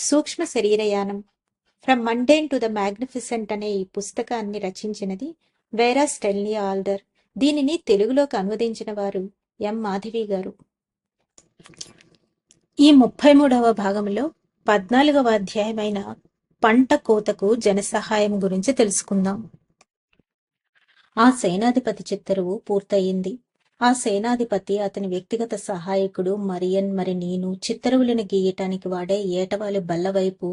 సూక్ష్మ శరీరయానం. From mundane to the magnificent అనే ఈ పుస్తకాన్ని రచించినది వేరా స్టెల్నీ ఆల్డర్. దీనిని తెలుగులోకి అనువదించిన వారు ఎం మాధవి గారు. ఈ ముప్పై మూడవ భాగంలో పద్నాలుగవ అధ్యాయమైన పంట కోతకు జనసహాయం గురించి తెలుసుకుందాం. ఆ సేనాధిపతి చిత్తరువు పూర్తయింది. ఆ సేనాధిపతి అతని వ్యక్తిగత సహాయకుడు మరియన్ మరి నేను చిత్తరువులను గీయటానికి వాడే ఏటవాలి బల్లవైపు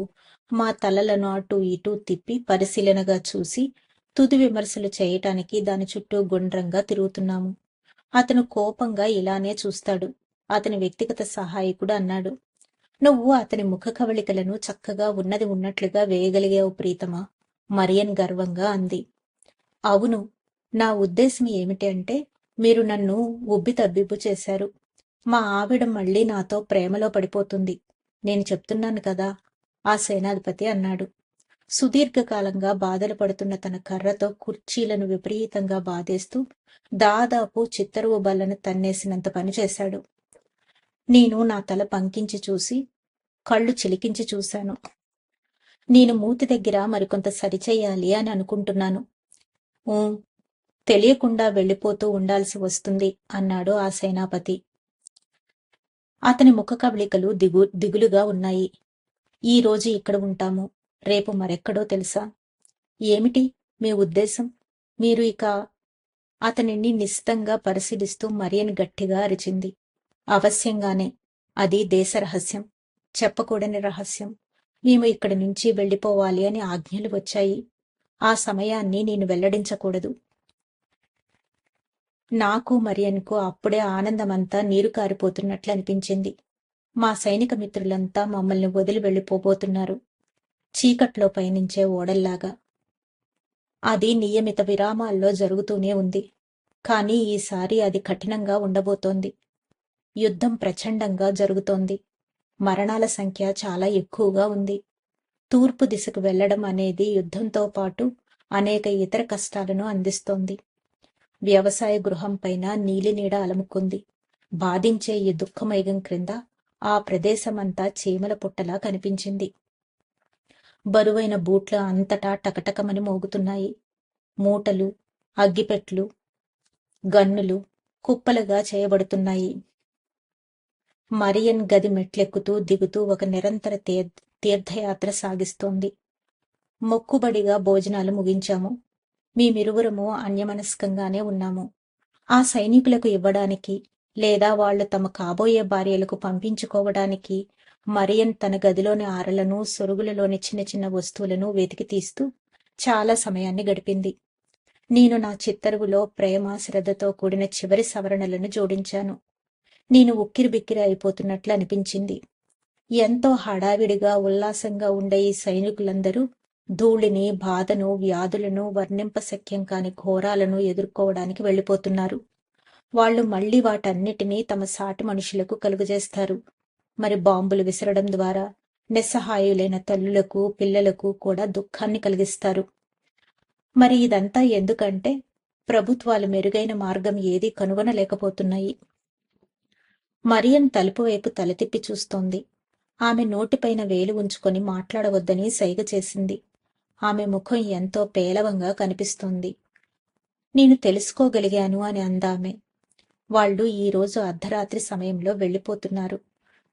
మా తలలను అటు ఇటు తిప్పి పరిశీలనగా చూసి తుది విమర్శలు చేయటానికి దాని చుట్టూ గుండ్రంగా తిరుగుతున్నాము. అతను కోపంగా ఇలానే చూస్తాడు. అతని వ్యక్తిగత సహాయకుడు అన్నాడు. నువ్వు అతని ముఖ కవళికలను చక్కగా ఉన్నది ఉన్నట్లుగా వేయగలిగావు ప్రీతమా? మరియన్ గర్వంగా అంది. అవును. నా ఉద్దేశం ఏమిటి అంటే మీరు నన్ను ఉబ్బి తబ్బిబ్బు చేశారు. మా ఆవిడ మళ్ళీ నాతో ప్రేమలో పడిపోతుంది. నేను చెప్తున్నాను కదా ఆ సేనాధిపతి అన్నాడు. సుదీర్ఘకాలంగా బాధలు పడుతున్న తన కర్రతో కుర్చీలను విపరీతంగా బాధేస్తూ దాదాపు చిత్తరువు బల్లను తన్నేసినంత పని చేశాడు. నేను నా తల పంకించి చూసి కళ్ళు చిలికించి చూశాను. నేను మూతి దగ్గర మరికొంత సరిచేయాలి అని అనుకుంటున్నాను. తెలియకుండా వెళ్ళిపోతూ ఉండాల్సి వస్తుంది అన్నాడు ఆ సేనాపతి. అతని ముఖ కవళికలు దిగు దిగులుగా ఉన్నాయి. ఈ రోజు ఇక్కడ ఉంటాము. రేపు మరెక్కడో తెలుసా? ఏమిటి మీ ఉద్దేశం? మీరు ఇక అతనిని నిశితంగా పరిశీలిస్తూ మరియని గట్టిగా అరిచింది. అవశ్యంగానే. అది దేశ రహస్యం. చెప్పకూడని రహస్యం. మేము ఇక్కడి నుంచి వెళ్ళిపోవాలి అని ఆజ్ఞలు వచ్చాయి. ఆ సమయాన్ని నేను వెల్లడించకూడదు. నాకు మరియన్కు అప్పుడే ఆనందమంతా నీరు కారిపోతున్నట్లు అనిపించింది. మా సైనిక మిత్రులంతా మమ్మల్ని వదిలి వెళ్ళిపోబోతున్నారు. చీకట్లో పయనించే ఓడల్లాగా. అది నియమిత విరామాల్లో జరుగుతూనే ఉంది. కానీ ఈసారి అది కఠినంగా ఉండబోతోంది. యుద్ధం ప్రచండంగా జరుగుతోంది. మరణాల సంఖ్య చాలా ఎక్కువగా ఉంది. తూర్పు దిశకు వెళ్ళడం అనేది యుద్ధంతో పాటు అనేక ఇతర కష్టాలను అందిస్తోంది. వ్యవసాయ గృహం పైన నీలినీడ అలముకుంది. బాధించే ఈ దుఃఖమైగం క్రింద ఆ ప్రదేశమంతా చీమల పుట్టలా కనిపించింది. బరువైన బూట్ల అంతటా టకటకమని మోగుతున్నాయి. మూటలు అగ్గిపెట్లు గన్నులు కుప్పలుగా చేయబడుతున్నాయి. మరియన్ గది మెట్లెక్కుతూ దిగుతూ ఒక నిరంతర తీర్థయాత్ర సాగిస్తోంది. మొక్కుబడిగా భోజనాలు ముగించాము. మేమిరువురము అన్యమనస్కంగానే ఉన్నాము. ఆ సైనికులకు ఇవ్వడానికి లేదా వాళ్ళు తమ కాబోయే భార్యలకు పంపించుకోవడానికి మరియన్ తన గదిలోని ఆరలను సొరుగులలోని చిన్న చిన్న వస్తువులను వెతికి తీస్తూ చాలా సమయాన్ని గడిపింది. నేను నా చిత్తరువులో ప్రేమ శ్రద్ధతో కూడిన చివరి సవరణలను జోడించాను. నేను ఉక్కిరి బిక్కిరి అయిపోతున్నట్లు అనిపించింది. ఎంతో హడావిడిగా ఉల్లాసంగా ఉండే ఈ సైనికులందరూ ధూళిని బాధను వ్యాధులను వర్ణింపశక్యం కాని ఘోరాలను ఎదుర్కోవడానికి వెళ్ళిపోతున్నారు. వాళ్ళు మళ్ళీ వాటన్నిటినీ తమ సాటి మనుషులకు కలుగజేస్తారు. మరి బాంబులు విసరడం ద్వారా నిస్సహాయులైన తల్లులకు పిల్లలకు కూడా దుఃఖాన్ని కలిగిస్తారు. మరి ఇదంతా ఎందుకంటే ప్రభుత్వాలు మెరుగైన మార్గం ఏదీ కనుగొనలేకపోతున్నాయి. మరియన్ తలుపు వైపు తలతిప్పి చూస్తోంది. ఆమె నోటిపైన వేలు ఉంచుకొని మాట్లాడవద్దని సైగ చేసింది. ఆమె ముఖం ఎంతో పేలవంగా కనిపిస్తోంది. నేను తెలుసుకోగలిగాను అని అందామె. వాళ్ళు ఈరోజు అర్ధరాత్రి సమయంలో వెళ్ళిపోతున్నారు.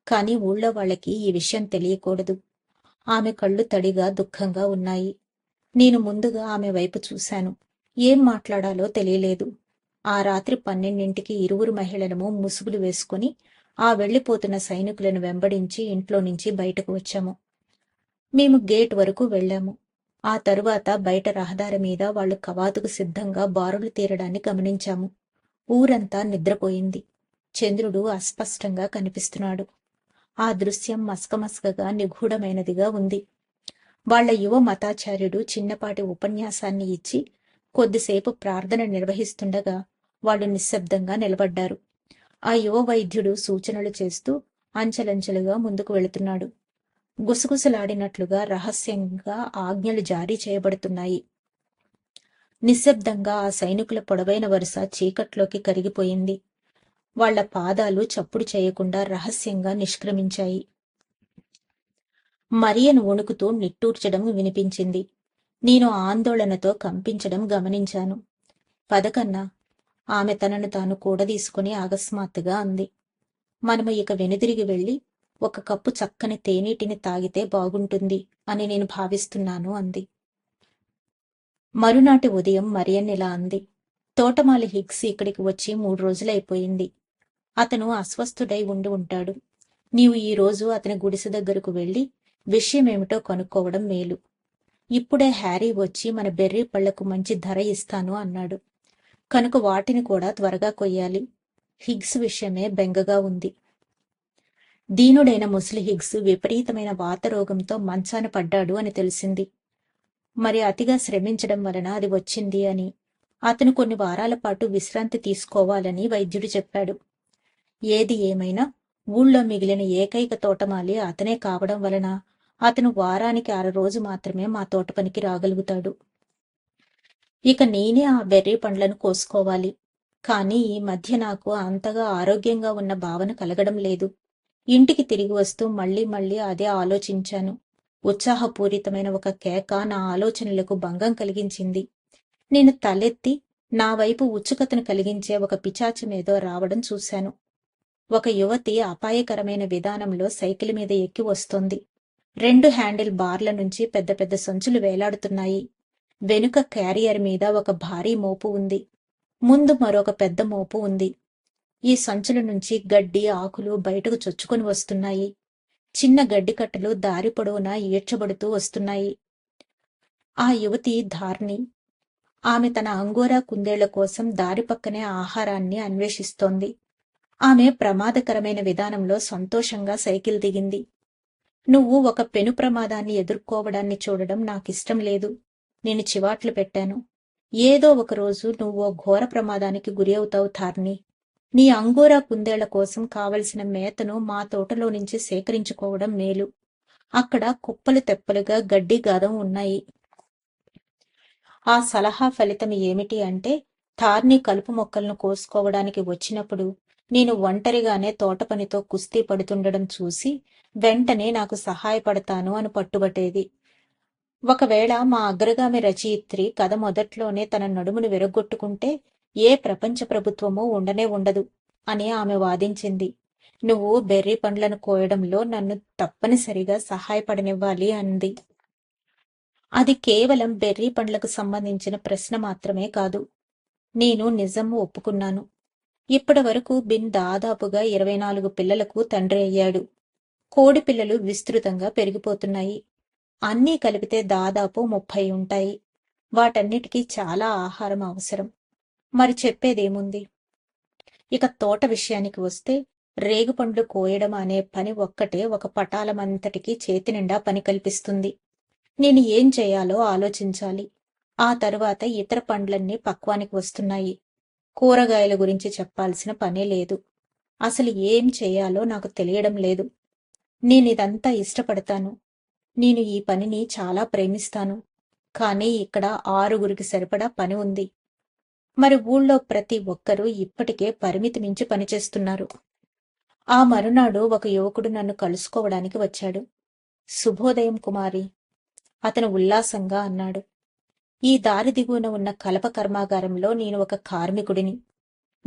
కానీ ఊళ్ళో వాళ్ళకి ఈ విషయం తెలియకూడదు. ఆమె కళ్ళు తడిగా దుఃఖంగా ఉన్నాయి. నేను ముందుగా ఆమె వైపు చూశాను. ఏం మాట్లాడాలో తెలియలేదు. ఆ రాత్రి పన్నెండింటికి ఇరువురు మహిళలము ముసుగులు వేసుకుని ఆ వెళ్ళిపోతున్న సైనికులను వెంబడించి ఇంట్లో నుంచి బయటకు వచ్చాము. మేము గేట్ వరకు వెళ్ళాము ఆ తరువాత బయట రహదారి మీద వాళ్ళు కవాతుకు సిద్ధంగా బారులు తీరడాన్ని గమనించాము. ఊరంతా నిద్రపోయింది. చంద్రుడు అస్పష్టంగా కనిపిస్తున్నాడు. ఆ దృశ్యం మస్కమస్కగా నిగూఢమైనదిగా ఉంది. వాళ్ళ యువ మతాచార్యుడు చిన్నపాటి ఉపన్యాసాన్ని ఇచ్చి కొద్దిసేపు ప్రార్థన నిర్వహిస్తుండగా వాళ్ళు నిశ్శబ్దంగా నిలబడ్డారు. ఆ యువ వైద్యుడు సూచనలు చేస్తూ అంచెలంచెలుగా ముందుకు వెళుతున్నాడు. గుసగుసలాడినట్లుగా రహస్యంగా ఆజ్ఞలు జారీ చేయబడుతున్నాయి. నిశ్శబ్దంగా ఆ సైనికుల పొడవైన వరుస చీకట్లోకి కరిగిపోయింది. వాళ్ళ పాదాలు చప్పుడు చేయకుండా రహస్యంగా నిష్క్రమించాయి. మరియను వణుకుతూ నిట్టూర్చడం వినిపించింది. నేను ఆందోళనతో కంపించడం గమనించాను. పదకన్నా ఆమె తనను తాను కూడదీసుకుని అకస్మాత్తుగా అంది. మనము ఇక వెనుదిరిగి వెళ్ళి ఒక కప్పు చక్కని తేనీటిని తాగితే బాగుంటుంది అని నేను భావిస్తున్నాను అంది. మరునాటి ఉదయం మరియన్ ఇలా అంది. తోటమాలి హిగ్స్ ఇక్కడికి వచ్చి మూడు రోజులైపోయింది. అతను అస్వస్థుడై ఉండి ఉంటాడు. నీవు ఈ రోజు అతని గుడిసె దగ్గరకు వెళ్ళి విషయమేమిటో కనుక్కోవడం మేలు. ఇప్పుడే హ్యారీ వచ్చి మన బెర్రీ పళ్ళకు మంచి ధర ఇస్తాను అన్నాడు. కనుక వాటిని కూడా త్వరగా కొయ్యాలి. హిగ్స్ విషయమే బెంగగా ఉంది. దీనుడైన ముసలి హిగ్స్ విపరీతమైన వాతరోగంతో మంచాన పడ్డాడు అని తెలిసింది. మరి అతిగా శ్రమించడం వలన అది వచ్చింది అని అతను కొన్ని వారాల పాటు విశ్రాంతి తీసుకోవాలని వైద్యుడు చెప్పాడు. ఏది ఏమైనా ఊళ్ళో మిగిలిన ఏకైక తోటమాలి అతనే కావడం వలన అతను వారానికి అర రోజు మాత్రమే మా తోట పనికి రాగలుగుతాడు. ఇక నేనే ఆ బెర్రీ పండ్లను కోసుకోవాలి. కానీ ఈ మధ్య నాకు అంతగా ఆరోగ్యంగా ఉన్న భావన కలగడం లేదు. ఇంటికి తిరిగి వస్తూ మళ్ళీ మళ్ళీ అదే ఆలోచించాను. ఉత్సాహపూరితమైన ఒక కేక నా ఆలోచనలకు భంగం కలిగించింది. నేను తలెత్తి నా వైపు ఉత్సుకతను కలిగించే ఒక పిచాచమేదో రావడం చూశాను. ఒక యువతి అపాయకరమైన విధానంలో సైకిల్ మీద ఎక్కి వస్తోంది. రెండు హ్యాండిల్ బార్ల నుంచి పెద్ద పెద్ద సంచులు వేలాడుతున్నాయి. వెనుక క్యారియర్ మీద ఒక భారీ మోపు ఉంది. ముందు మరొక పెద్ద మోపు ఉంది. ఈ సంచుల నుంచి గడ్డి ఆకులు బయటకు చొచ్చుకొని వస్తున్నాయి. చిన్న గడ్డి కట్టలు దారి పొడవునా ఈడ్చబడుతూ వస్తున్నాయి. ఆ యువతి ధార్ని. ఆమె తన అంగోరా కుందేళ్ళ కోసం దారి పక్కనే ఆహారాన్ని అన్వేషిస్తోంది. ఆమె ప్రమాదకరమైన విధానంలో సంతోషంగా సైకిల్ దిగింది. నువ్వు ఒక పెను ప్రమాదాన్ని ఎదుర్కోవడాన్ని చూడడం నాకిష్టం లేదు. నేను చివాట్లు పెట్టాను. ఏదో ఒక రోజు నువ్వు ఘోర ప్రమాదానికి గురి అవుతావు థార్ని నీ అంగోరా కుందేళ్ళ కోసం కావలసిన మేతను మా తోటలో నుంచి సేకరించుకోవడం మేలు. అక్కడ కుప్పలు తెప్పలుగా గడ్డి గాదం ఉన్నాయి. ఆ సలహా ఫలితం ఏమిటి అంటే థార్ని కలుపు మొక్కలను కోసుకోవడానికి వచ్చినప్పుడు నేను ఒంటరిగానే తోట పనితో కుస్తీ పడుతుండడం చూసి వెంటనే నాకు సహాయపడతాను అని పట్టుబట్టేది. ఒకవేళ మా అగ్రగామి రచయిత్రి కథ మొదట్లోనే తన నడుమును విరగొట్టుకుంటే ఏ ప్రపంచ ప్రభుత్వమూ ఉండనే ఉండదు అని ఆమె వాదించింది. నువ్వు బెర్రీ పండ్లను కోయడంలో నన్ను తప్పనిసరిగా సహాయపడనివ్వాలి అంది. అది కేవలం బెర్రీ పండ్లకు సంబంధించిన ప్రశ్న మాత్రమే కాదు. నేను నిజం ఒప్పుకున్నాను. ఇప్పటి వరకు బిన్ దాదాపుగా ఇరవై నాలుగు పిల్లలకు తండ్రి అయ్యాడు. కోడి పిల్లలు విస్తృతంగా పెరిగిపోతున్నాయి. అన్నీ కలిపితే దాదాపు ముప్పై ఉంటాయి. వాటన్నిటికీ చాలా ఆహారం అవసరం. మరి చెప్పేదేముంది? ఇక తోట విషయానికి వస్తే రేగుపండ్లు కోయడం అనే పని ఒక్కటే ఒక పటాలమంతటికి చేతి నిండా పని కల్పిస్తుంది. నేను ఏం చేయాలో ఆలోచించాలి. ఆ తరువాత ఇతర పండ్లన్నీ పక్వానికి వస్తున్నాయి. కూరగాయల గురించి చెప్పాల్సిన పనే లేదు. అసలు ఏం చేయాలో నాకు తెలియడం లేదు. నేనిదంతా ఇష్టపడతాను. నేను ఈ పనిని చాలా ప్రేమిస్తాను. కానీ ఇక్కడ ఆరుగురికి సరిపడా పని ఉంది. మరి ఊళ్ళో ప్రతి ఒక్కరూ ఇప్పటికే పరిమితి మించి పనిచేస్తున్నారు. ఆ మరునాడు ఒక యువకుడు నన్ను కలుసుకోవడానికి వచ్చాడు. శుభోదయం కుమారి అతను ఉల్లాసంగా అన్నాడు. ఈ దారి దిగువన ఉన్న కలప కర్మాగారంలో నేను ఒక కార్మికుడిని.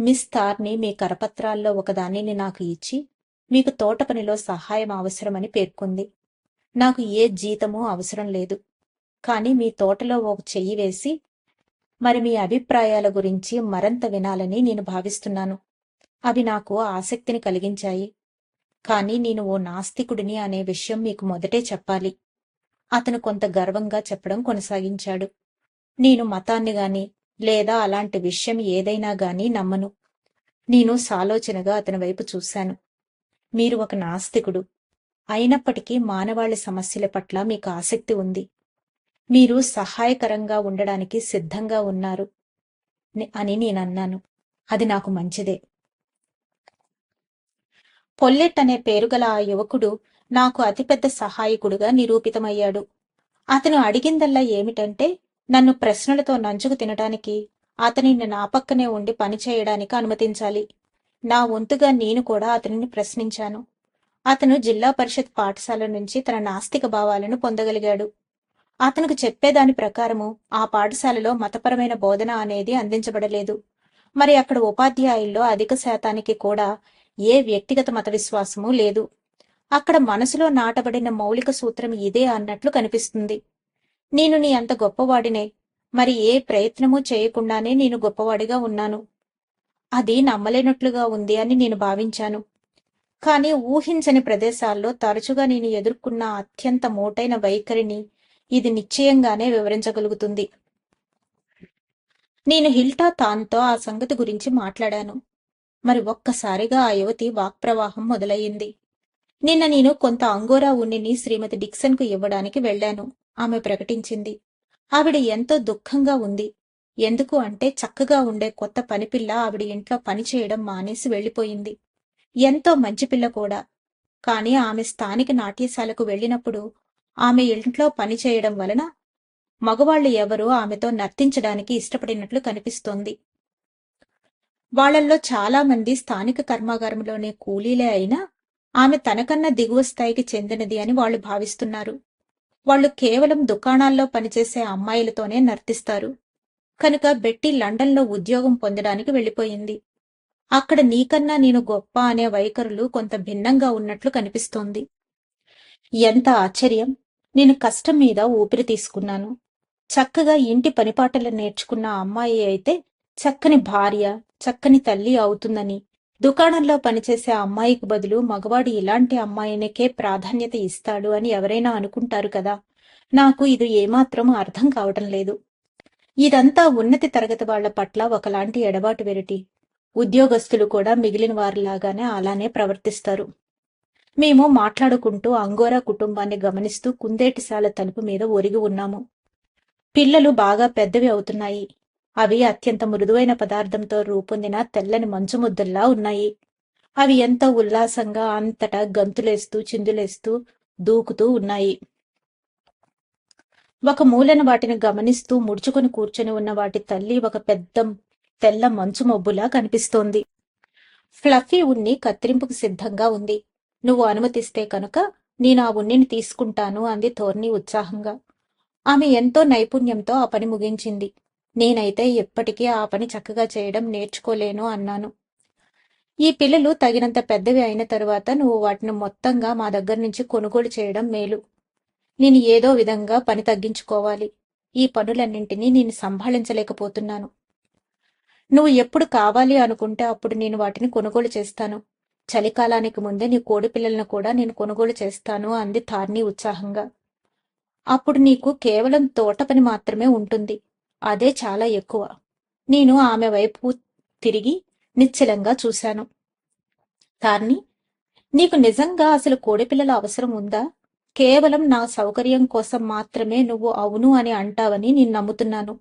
మిస్ తార్ని మీ కరపత్రాల్లో ఒకదానిని నాకు ఇచ్చి మీకు తోట పనిలో సహాయం అవసరమని పేర్కొంది. నాకు ఏ జీతమూ అవసరం లేదు. కానీ మీ తోటలో ఒక చెయ్యి వేసి మరి మీ అభిప్రాయాల గురించి మరంత వినాలని నేను భావిస్తున్నాను. అవి నాకు ఆసక్తిని కలిగించాయి. కానీ నేను ఓ నాస్తికుడిని అనే విషయం మీకు మొదటే చెప్పాలి. అతను కొంత గర్వంగా చెప్పడం కొనసాగించాడు. నేను మతాన్ని గాని లేదా అలాంటి విషయం ఏదైనా గాని నమ్మను. నేను సాలోచనగా అతని వైపు చూశాను. మీరు ఒక నాస్తికుడు. అయినప్పటికీ మానవాళి సమస్యల పట్ల మీకు ఆసక్తి ఉంది. మీరు సహాయకరంగా ఉండడానికి సిద్ధంగా ఉన్నారు అని నేను అన్నాను అది నాకు మంచిదే. పొల్లెట్ అనే పేరుగల ఆ యువకుడు నాకు అతిపెద్ద సహాయకుడుగా నిరూపితమయ్యాడు. అతను అడిగిందల్లా ఏమిటంటే నన్ను ప్రశ్నలతో నంచుకు తినడానికి అతనిని నా పక్కనే ఉండి పని చేయడానికి అనుమతించాలి. నా వంతుగా నేను కూడా అతనిని ప్రశ్నించాను. అతను జిల్లా పరిషత్ పాఠశాల నుంచి తన నాస్తిక భావాలను పొందగలిగాడు. అతనికి చెప్పేదాని ప్రకారము ఆ పాఠశాలలో మతపరమైన బోధన అనేది అందించబడలేదు. మరి అక్కడ ఉపాధ్యాయుల్లో అధిక శాతానికి కూడా ఏ వ్యక్తిగత మత విశ్వాసము లేదు. అక్కడ మనసులో నాటబడిన మౌలిక సూత్రం ఇదే అన్నట్లు కనిపిస్తుంది. నేను నీ అంత గొప్పవాడినే మరి ఏ ప్రయత్నము చేయకుండానే నేను గొప్పవాడిగా ఉన్నాను. అది నమ్మలేనట్లుగా ఉంది అని నేను భావించాను. కానీ ఊహించని ప్రదేశాల్లో తరచుగా నేను ఎదుర్కొన్న అత్యంత మోటైన వైఖరిని ఇది నిశ్చయంగానే వివరించగలుగుతుంది. నేను హిల్టా తాన్తో ఆ సంగతి గురించి మాట్లాడాను. మరి ఒక్కసారిగా ఆ యువతి వాక్ప్రవాహం మొదలయ్యింది. నిన్న నేను కొంత అంగోరా ఉన్నిని శ్రీమతి డిక్సన్కు ఇవ్వడానికి వెళ్ళాను. ఆమె ప్రకటించింది. ఆవిడ ఎంతో దుఃఖంగా ఉంది. ఎందుకు అంటే చక్కగా ఉండే కొత్త పనిపిల్ల ఆవిడ ఇంట్లో పని చేయడం మానేసి వెళ్ళిపోయింది ఎంతో మంచి పిల్ల కూడా. కాని ఆమె స్థానిక నాట్యశాలకు వెళ్ళినప్పుడు ఆమె ఇంట్లో పని చేయడం వలన మగవాళ్ళు ఎవరూ ఆమెతో నర్తించడానికి ఇష్టపడినట్లు కనిపిస్తోంది. వాళ్ళల్లో చాలా మంది స్థానిక కర్మాగారంలోనే కూలీలే అయినా ఆమె తనకన్నా దిగువ స్థాయికి చెందినది అని వాళ్ళు భావిస్తున్నారు. వాళ్ళు కేవలం దుకాణాల్లో పనిచేసే అమ్మాయిలతోనే నర్తిస్తారు. కనుక బెట్టి లండన్లో ఉద్యోగం పొందడానికి వెళ్ళిపోయింది. అక్కడ నీకన్నా నేను గొప్ప అనే వైఖరులు కొంత భిన్నంగా ఉన్నట్లు కనిపిస్తోంది. ఎంత ఆశ్చర్యం! నేను కష్టం మీద ఊపిరి తీసుకున్నాను. చక్కగా ఇంటి పనిపాటలు నేర్చుకున్న అమ్మాయి అయితే చక్కని భార్య చక్కని తల్లి అవుతుందని. దుకాణంలో పనిచేసే అమ్మాయికి బదులు మగవాడు ఇలాంటి అమ్మాయినికే ప్రాధాన్యత ఇస్తాడు అని ఎవరైనా అనుకుంటారు కదా. నాకు ఇది ఏమాత్రం అర్థం కావటం లేదు. ఇదంతా ఉన్నతి తరగతి వాళ్ళ పట్ల ఒకలాంటి ఎడబాటు వెరటి. ఉద్యోగస్తులు కూడా మిగిలిన వారిలాగానే అలానే ప్రవర్తిస్తారు. మేము మాట్లాడుకుంటూ అంగోరా కుటుంబాన్ని గమనిస్తూ కుందేటిశాల తలుపు మీద ఒరిగి ఉన్నాము. పిల్లలు బాగా పెద్దవి అవుతున్నాయి. అవి అత్యంత మృదువైన పదార్థంతో రూపొందిన తెల్లని మంచు ముద్దల్లా ఉన్నాయి. అవి ఎంత ఉల్లాసంగా అంతటా గంతులేస్తూ చిందులేస్తూ దూకుతూ ఉన్నాయి. ఒక మూలన వాటిని గమనిస్తూ ముడుచుకుని కూర్చొని ఉన్న వాటి తల్లి ఒక పెద్ద తెల్ల మంచు మబ్బులా కనిపిస్తోంది. ఫ్లఫీ ఉన్ని కత్తిరింపుకు సిద్ధంగా ఉంది. నువ్వు అనుమతిస్తే కనుక నేను ఆ ఉన్నిని తీసుకుంటాను అంది ధోర్ని ఉత్సాహంగా. ఆమె ఎంతో నైపుణ్యంతో ఆ పని ముగించింది. నేనైతే ఎప్పటికీ ఆ పని చక్కగా చేయడం నేర్చుకోలేను అన్నాను. ఈ పిల్లలు తగినంత పెద్దవి అయిన తరువాత నువ్వు వాటిని మొత్తంగా మా దగ్గర నుంచి కొనుగోలు చేయడం మేలు. నేను ఏదో విధంగా పని తగ్గించుకోవాలి. ఈ పనులన్నింటినీ నేను సంభాళించలేకపోతున్నాను. నువ్వు ఎప్పుడు కావాలి అనుకుంటే అప్పుడు నేను వాటిని కొనుగోలు చేస్తాను. చలికాలానికి ముందే నీ కోడిపిల్లలను కూడా నేను కొనుగోలు చేస్తాను అంది తార్ని ఉత్సాహంగా. అప్పుడు నీకు కేవలం తోట పని మాత్రమే ఉంటుంది అదే చాలా ఎక్కువ. నేను ఆమె వైపు తిరిగి నిశ్చలంగా చూశాను. తార్ని నీకు నిజంగా అసలు కోడిపిల్లల అవసరం ఉందా? కేవలం నా సౌకర్యం కోసం మాత్రమే నువ్వు అవును అని అంటావని నేను నమ్ముతున్నాను.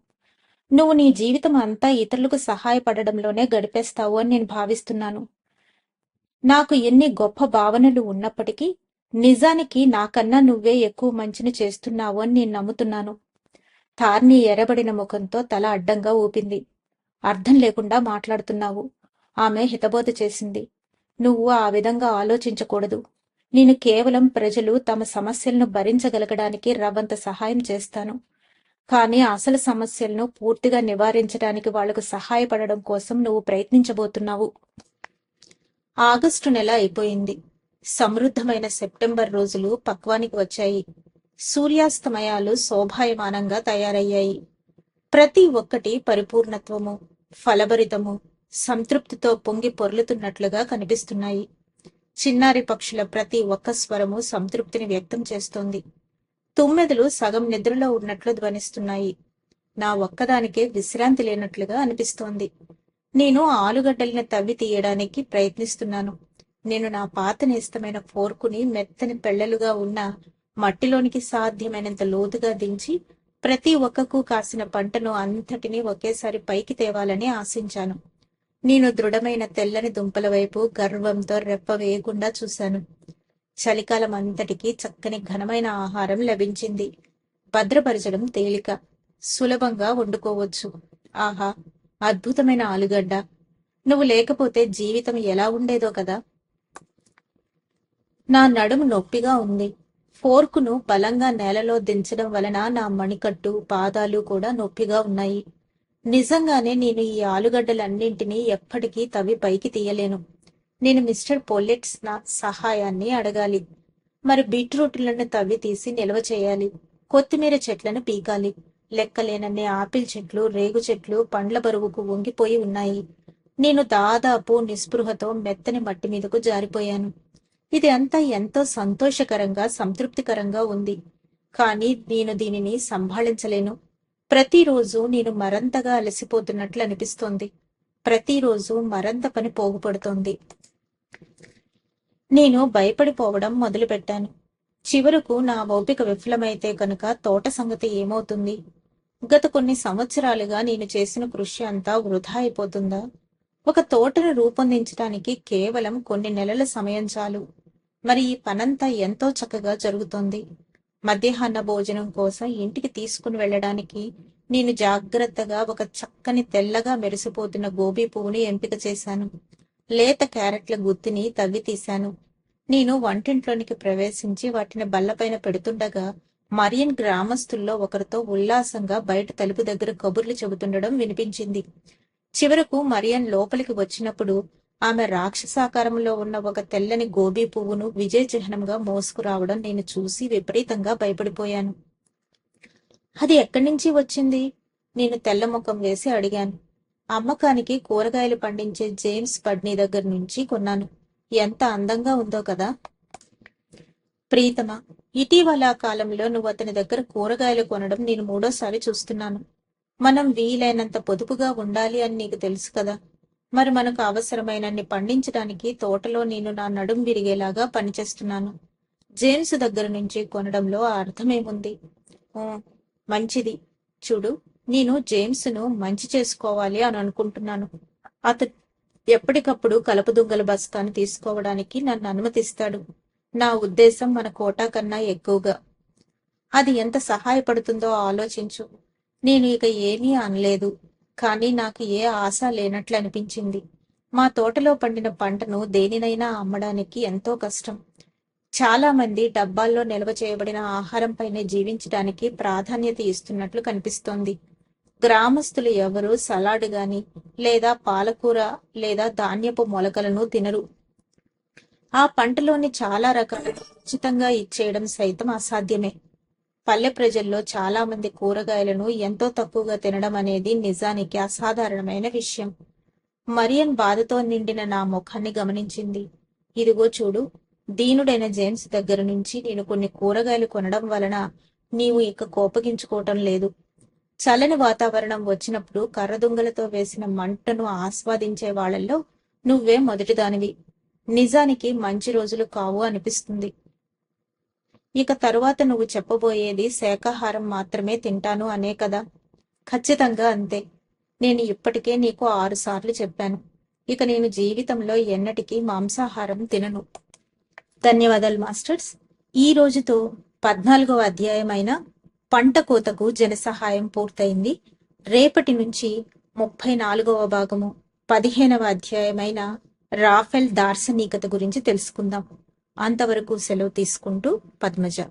నువ్వు నీ జీవితం అంతా ఇతరులకు సహాయపడడంలోనే గడిపేస్తావు అని నేను భావిస్తున్నాను. నాకు ఎన్ని గొప్ప భావనలు ఉన్నప్పటికీ నిజానికి నాకన్నా నువ్వే ఎక్కువ మంచిని చేస్తున్నావు అని నేను నమ్ముతున్నాను. తార్ని ఎరబడిన ముఖంతో తల అడ్డంగా ఊపింది. అర్థం లేకుండా మాట్లాడుతున్నావు. ఆమె హితబోధ చేసింది. నువ్వు ఆ విధంగా ఆలోచించకూడదు. నేను కేవలం ప్రజలు తమ సమస్యలను భరించగలగడానికి రవ్వంత సహాయం చేస్తాను. కానీ అసలు సమస్యలను పూర్తిగా నివారించడానికి వాళ్ళకు సహాయపడడం కోసం నువ్వు ప్రయత్నించబోతున్నావు. ఆగస్టు నెల అయిపోయింది. సమృద్ధమైన సెప్టెంబర్ రోజులు పక్వానికి వచ్చాయి. సూర్యాస్తమయాలు శోభాయమానంగా తయారయ్యాయి. ప్రతి ఒక్కటి పరిపూర్ణత్వము ఫలభరితము సంతృప్తితో పొంగి పొర్లుతున్నట్లుగా కనిపిస్తున్నాయి. చిన్నారి పక్షుల ప్రతి ఒక్క స్వరము సంతృప్తిని వ్యక్తం చేస్తోంది. తుమ్మెదలు సగం నిద్రలో ఉన్నట్లు ధ్వనిస్తున్నాయి. నా ఒక్కదానికే విశ్రాంతి లేనట్లుగా అనిపిస్తోంది. నేను ఆలుగడ్డల్ని తవ్వి తీయడానికి ప్రయత్నిస్తున్నాను. నేను నా పాత నేస్తమైన ఫోర్కుని మెత్తని పెళ్ళలుగా ఉన్న మట్టిలోనికి సాధ్యమైనంత లోతుగా దించి ప్రతి ఒక్కకు కాసిన పంటను అంతటినీ ఒకేసారి పైకి తేవాలని ఆశించాను. నేను దృఢమైన తెల్లని దుంపల వైపు గర్వంతో రెప్ప వేయకుండా చూశాను. చలికాలం అంతటికి చక్కని ఘనమైన ఆహారం లభించింది. భద్రపరచడం తేలిక. సులభంగా వండుకోవచ్చు. ఆహా అద్భుతమైన ఆలుగడ్డ. నువ్వు లేకపోతే జీవితం ఎలా ఉండేదో కదా. నా నడుము నొప్పిగా ఉంది. ఫోర్కును బలంగా నేలలో దించడం వలన నా మణికట్టు పాదాలు కూడా నొప్పిగా ఉన్నాయి. నిజంగానే నేను ఈ ఆలుగడ్డలన్నింటినీ ఎప్పటికీ తవ్వి పైకి తీయలేను. నేను మిస్టర్ పొల్లెట్స్ నా సహాయాన్ని అడగాలి. మరి బీట్రూట్లను తవ్వి తీసి నిల్వ చేయాలి. కొత్తిమీర చెట్లను పీకాలి. లెక్కలేనన్ని ఆపిల్ చెట్లు రేగు చెట్లు పండ్ల బరువుకు వంగిపోయి ఉన్నాయి. నేను దాదాపు నిస్పృహతో మెత్తని మట్టి మీదకు జారిపోయాను. ఇది అంతా ఎంతో సంతోషకరంగా సంతృప్తికరంగా ఉంది. కానీ నేను దీనిని సంభాళించలేను. ప్రతిరోజు నేను మరంతగా అలసిపోతున్నట్లు అనిపిస్తోంది. ప్రతిరోజు మరంత పని పోగుపడుతోంది. నేను భయపడిపోవడం మొదలుపెట్టాను. చివరకు నా ఓపిక విఫలమైతే కనుక తోట సంగతి ఏమవుతుంది? గత కొన్ని సంవత్సరాలుగా నేను చేసిన కృషి అంతా వృధా అయిపోతుందా? ఒక తోటను రూపొందించడానికి కేవలం కొన్ని నెలల సమయం చాలు. మరి ఈ పనంతా ఎంతో చక్కగా జరుగుతోంది. మధ్యాహ్న భోజనం కోసం ఇంటికి తీసుకుని వెళ్ళడానికి నేను జాగ్రత్తగా ఒక చక్కని తెల్లగా మెరిసిపోతున్న గోబీ పువ్వుని ఎంపిక చేశాను. లేత క్యారెట్ల గుత్తిని తవ్వి తీశాను. నేను వంటింట్లోనికి ప్రవేశించి వాటిని బల్లపైన పెడుతుండగా మరియన్ గ్రామస్తుల్లో ఒకరితో ఉల్లాసంగా బయట తలుపు దగ్గర కబుర్లు చెబుతుండడం వినిపించింది. చివరకు మరియన్ లోపలికి వచ్చినప్పుడు ఆమె రాక్షసాకారంలో ఉన్న ఒక తెల్లని గోబీ పువ్వును విజయ చిహ్నంగా మోసుకురావడం నేను చూసి విపరీతంగా భయపడిపోయాను. అది ఎక్కడి నుంచి వచ్చింది? నేను తెల్ల ముఖం వేసి అడిగాను. అమ్మకానికి కూరగాయలు పండించే జేమ్స్ పడ్నీ దగ్గర నుంచి కొన్నాను. ఎంత అందంగా ఉందో కదా! ప్రీతమ ఇటీవల కాలంలో నువ్వు అతని దగ్గర కూరగాయలు కొనడం నేను మూడోసారి చూస్తున్నాను. మనం వీలైనంత పొదుపుగా ఉండాలి అని నీకు తెలుసు కదా. మరి మనకు అవసరమైనన్ని పండించడానికి తోటలో నేను నా నడుం విరిగేలాగా పనిచేస్తున్నాను. జేమ్స్ దగ్గర నుంచి కొనడంలో అర్థమేముంది? మంచిది. చూడు నేను జేమ్స్ను మంచి చేసుకోవాలి అని అనుకుంటున్నాను. అతను ఎప్పటికప్పుడు కలప దుంగల బస్తాను తీసుకోవడానికి నన్ను అనుమతిస్తాడు. నా ఉద్దేశం మన కోటా కన్నా ఎక్కువగా. అది ఎంత సహాయపడుతుందో ఆలోచించు. నేను ఇక ఏమీ అనలేదు కానీ నాకు ఏ ఆశ లేనట్లు అనిపించింది. మా తోటలో పండిన పంటను దేనినైనా అమ్మడానికి ఎంతో కష్టం. చాలా మంది డబ్బాల్లో నిల్వ చేయబడిన ఆహారంపైనే జీవించడానికి ప్రాధాన్యత ఇస్తున్నట్లు కనిపిస్తోంది. గ్రామస్తులు ఎవరు సలాడ్ గాని లేదా పాలకూర లేదా ధాన్యపు మొలకలను తినరు. ఆ పంటలోని చాలా రకాలు ఉచితంగా ఇచ్చేయడం సైతం అసాధ్యమే. పల్లె ప్రజల్లో చాలా మంది కూరగాయలను ఎంతో తక్కువగా తినడం అనేది నిజానికి అసాధారణమైన విషయం. మరియన్ బాధతో నిండిన నా ముఖాన్ని గమనించింది. ఇదిగో చూడు దీనుడైన జేమ్స్ దగ్గర నుంచి నేను కొన్ని కూరగాయలు కొనడం వలన నీవు ఇక కోపగించుకోవటం లేదు. చల్లని వాతావరణం వచ్చినప్పుడు కర్రదుంగలతో వేసిన మంటను ఆస్వాదించే వాళ్ళల్లో నువ్వే మొదటిదానివి. నిజానికి మంచి రోజులు కావు అనిపిస్తుంది. ఇక తరువాత నువ్వు చెప్పబోయేది శాకాహారం మాత్రమే తింటాను అనే కదా? ఖచ్చితంగా అంతే. నేను ఇప్పటికే నీకు ఆరు సార్లు చెప్పాను. ఇక నేను జీవితంలో ఎన్నటికీ మాంసాహారం తినను. ధన్యవాదాలు మాస్టర్స్. ఈ రోజుతో పద్నాలుగవ అధ్యాయమైన పంట కోతకు జనసహాయం పూర్తయింది. రేపటి నుంచి ముప్పై నాలుగవ భాగము పదిహేనవ అధ్యాయమైన రాఫెల్ దార్శనికత గురించి తెలుసుకుందాం. అంతవరకు సెలవు తీసుకుంటూ పద్మజ.